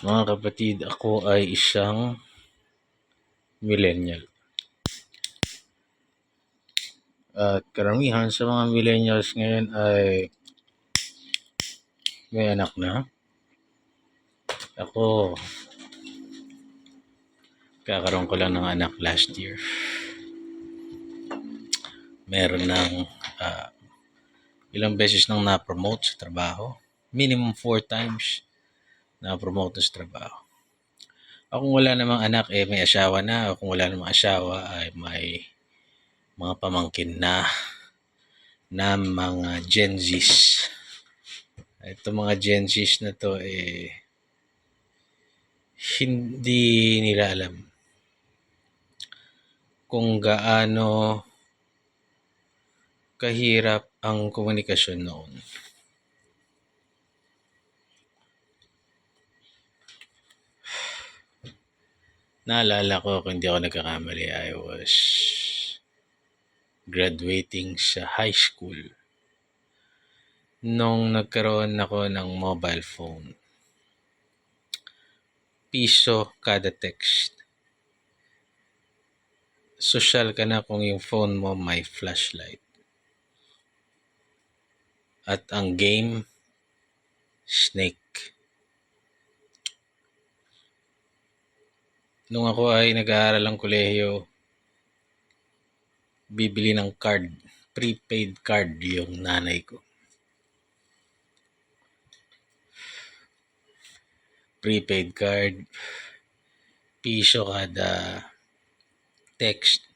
Mga kapatid, ako ay isang millennial. At karamihan sa mga millennials ngayon ay may anak na. Ako, kakaroon ko lang ng anak last year. Meron ng ah, ilang beses nang na-promote sa trabaho. Minimum four times na-promote sa trabaho. Ako kung wala namang anak, eh may asawa na. O kung wala namang asawa, ay may mga pamangkin na na mga Gen Zs. Ito mga Gen Zs na to, eh, hindi nila alam kung gaano kahirap ang komunikasyon noon. Naalala ko kung hindi ako nagkakamali, I was graduating sa high school nung nagkaroon ako ng mobile phone. Piso kada text. Social ka na kung yung phone mo may flashlight. At ang game, Snake. Nung ako ay nag-aaral ng kolehiyo, bibili ng card, prepaid card yung nanay ko. Prepaid card, piso kada text.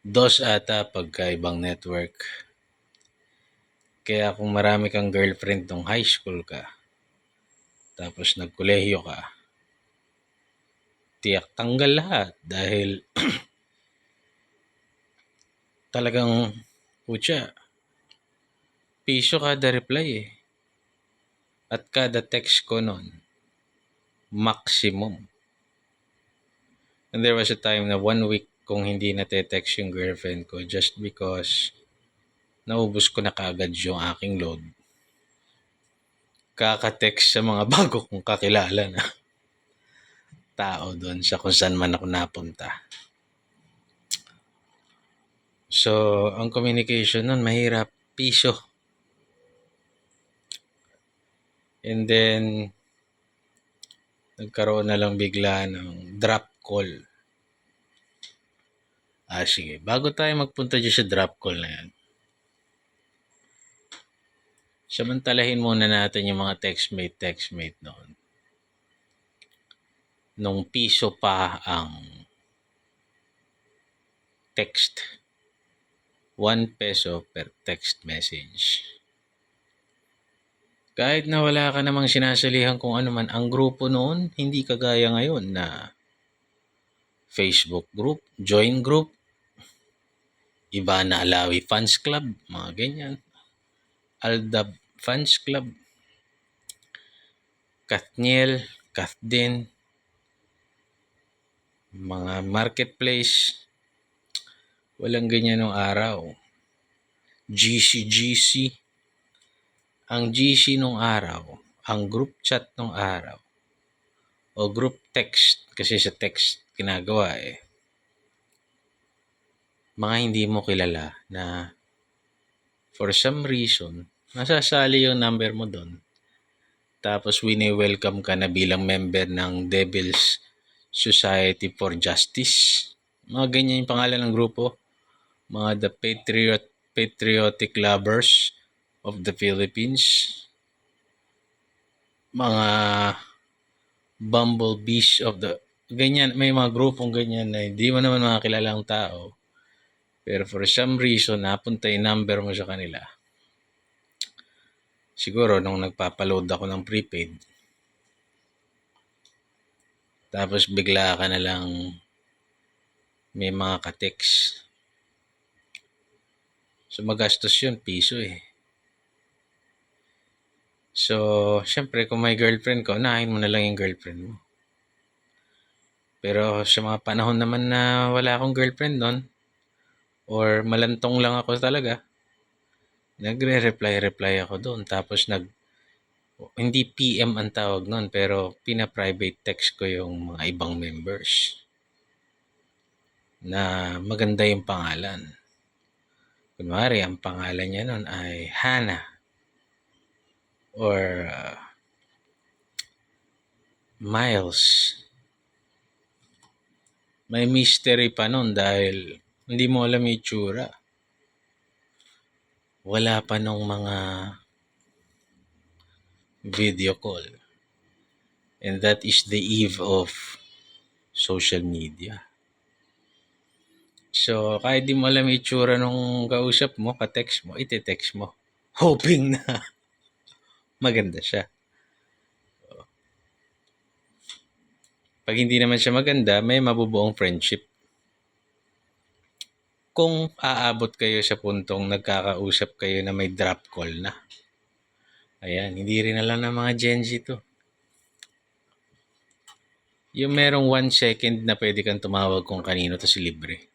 Dos ata pagka ibang network. Kaya kung marami kang girlfriend nung high school ka, tapos nagkolehiyo ka, tiyak tanggal lahat dahil talagang putya, piso kada reply eh. At kada text ko nun, maximum. And there was a time na one week kung hindi na-text yung girlfriend ko just because naubos ko na kagad yung aking load. Kaka-text sa mga bago kong kakilala na tao doon sa kung saan man ako napunta. So, ang communication nun, mahirap. Piso. And then, nagkaroon na lang bigla ng drop call. Ah, sige. Bago tayo magpunta dyan sa drop call na yan, samantalahin muna natin yung mga textmate, textmate noon. Nung piso pa ang text. 1 peso per text message. Kahit na wala ka namang sinasalihan kung ano man ang grupo noon, hindi kagaya ngayon na Facebook group, join group, iba na Alawi Fans Club, mga ganyan. Aldab Fans Club, Kathniel, Kathdin, mga marketplace, walang ganyan nung araw. GC, GC. Ang GC nung araw, ang group chat nung araw, o group text, kasi sa text ginagawa eh, mga hindi mo kilala na for some reason, nasasali yung number mo doon. Tapos wini-welcome ka na bilang member ng Devil's Society for Justice. Mga ganyan yung pangalan ng grupo. Mga The Patriot Patriotic Lovers of the Philippines. Mga Bumblebees of the... Ganyan, may mga grupong ganyan na hindi mo naman mga kilalang tao. Pero for some reason, napunta yung number mo sa kanila. Siguro, nung nagpapaload ako ng prepaid, tapos bigla ka na lang may mga ka-text. So, magastos yun, piso eh. So, syempre, kung may girlfriend ka, unahin mo na lang yung girlfriend mo. Pero sa mga panahon naman na wala akong girlfriend nun, or malantong lang ako talaga, nagre-reply-reply ako doon. Tapos nag hindi PM ang tawag nun, pero pina-private text ko yung mga ibang members na maganda yung pangalan. Kunwari, ang pangalan niya nun ay Hannah or uh, Miles. May mystery pa nun dahil hindi mo alam yung itsura. Wala pa nung mga video call. And that is the eve of social media. So, kahit di mo alam itsura nung kausap mo, ka-text mo, iti-text mo. Hoping na maganda siya. Pag hindi naman siya maganda, may mabubuong friendship. Kung aabot kayo sa puntong nagkakausap kayo na may drop call na. Ayan, hindi rin alam ng mga Gen Z to. Yung merong one second na pwede kang tumawag kung kanino to si libre.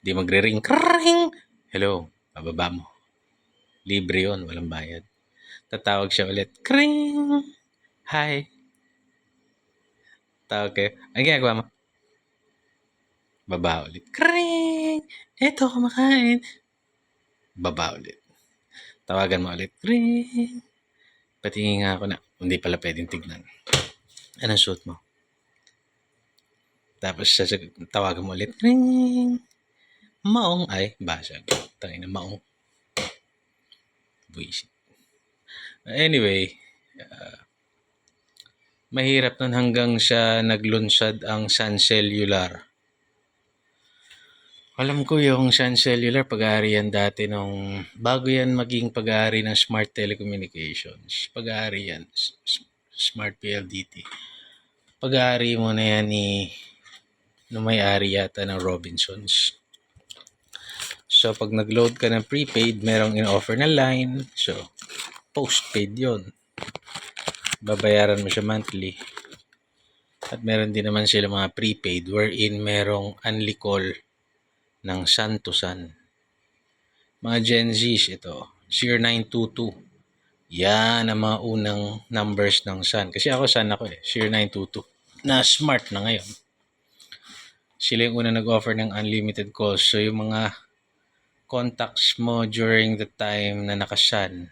Di magre-ring. Kring! Hello, pababa mo. Libre yon walang bayad. Tatawag siya ulit. Kring! Hi. Tawag kayo. Ang ginagawa mo? Baba ulit. Kring! Eto, kumakain. Baba ulit. Tawagan mo ulit. Kring! Patingin nga ako na, hindi pala pwedeng tignan. Anong suot mo? Tapos sasag- tawagan mo ulit. Ring! Maong ay basag. Tangin na maong. Buisit. Anyway, uh, mahirap nun hanggang sa naglunsad ang Sun Cellular. Alam ko yung Sun Cellular, pag-aari yan dati nung, bago yan maging pag-aari ng Smart Telecommunications. Pag-aari yan, Smart PLDT. Pag-aari mo na yan ni, nung may-ari yata ng Robinsons. So, pag nag-load ka ng prepaid, merong in-offer na line. So, postpaid yon Babayaran mo siya monthly. At meron din naman sila mga prepaid wherein merong unli call ng sun to sun. Mga Gen Zs ito, 0922. Yan ang mga unang numbers ng sun. Kasi ako sun ako eh, 0922. Na smart na ngayon. Sila yung una nag-offer ng unlimited calls. So yung mga contacts mo during the time na nakasan,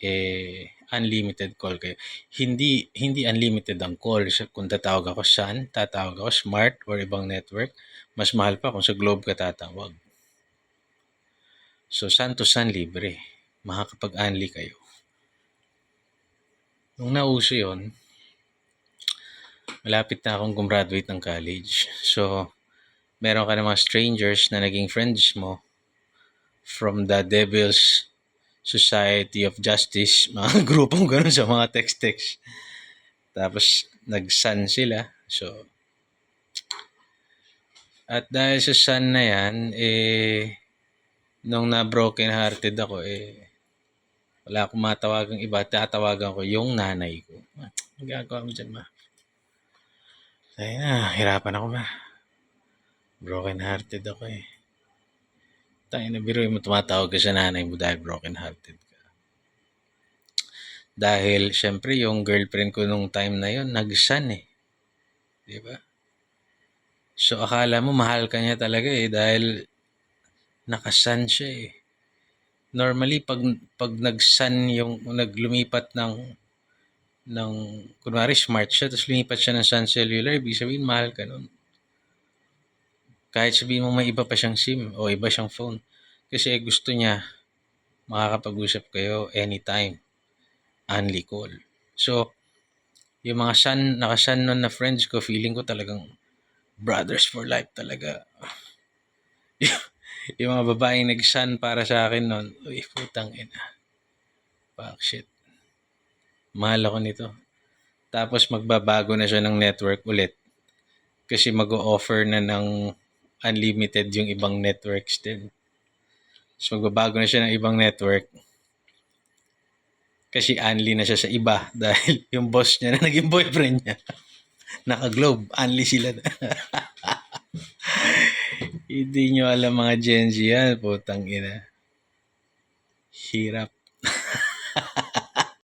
eh, unlimited call kayo. Hindi hindi unlimited ang call. Kung tatawag ako Sun, tatawag ako Smart or ibang network, mas mahal pa kung sa Globe ka tatawag. So, Sun to Sun libre. Makakapag-unli kayo. Nung nauso yon malapit na akong gumraduate ng college. So, meron ka ng mga strangers na naging friends mo from the Devil's Society of Justice, mga grupong ganun sa mga text-text. Tapos, nag-sun sila. So, at dahil sa sun na yan, eh, nung na-broken hearted ako, eh, wala akong matawagang iba. Tatawagan ko yung nanay ko. Ah, Ang gagawa mo dyan, ma? Ay na, hirapan ako, ma. Broken hearted ako eh. Tayo na biro mo tumatawag ka sa nanay mo dahil broken hearted ka. Dahil, syempre, yung girlfriend ko nung time na yon nag-sun eh. Di ba? So, akala mo mahal ka niya talaga eh dahil nakasan siya eh. Normally, pag, pag nag-sun yung, naglumipat ng, ng, kunwari smart siya, tapos lumipat siya ng sun cellular, ibig sabihin mahal ka nun. Kahit sabihin mo may iba pa siyang SIM o iba siyang phone. Kasi gusto niya makakapag-usap kayo anytime. Only call. So, yung mga sun, nakasan nun na friends ko, feeling ko talagang brothers for life talaga. yung mga babaeng nag-sun para sa akin nun, uy, putang ina. Fuck shit. Mahal ako nito. Tapos magbabago na siya ng network ulit. Kasi mag-o-offer na ng unlimited yung ibang networks din. So magbabago na siya ng ibang network. Kasi unli na siya sa iba dahil yung boss niya na naging boyfriend niya. Naka-globe, unli sila. Hindi nyo alam mga Gen Z yan, putang ina. Hirap.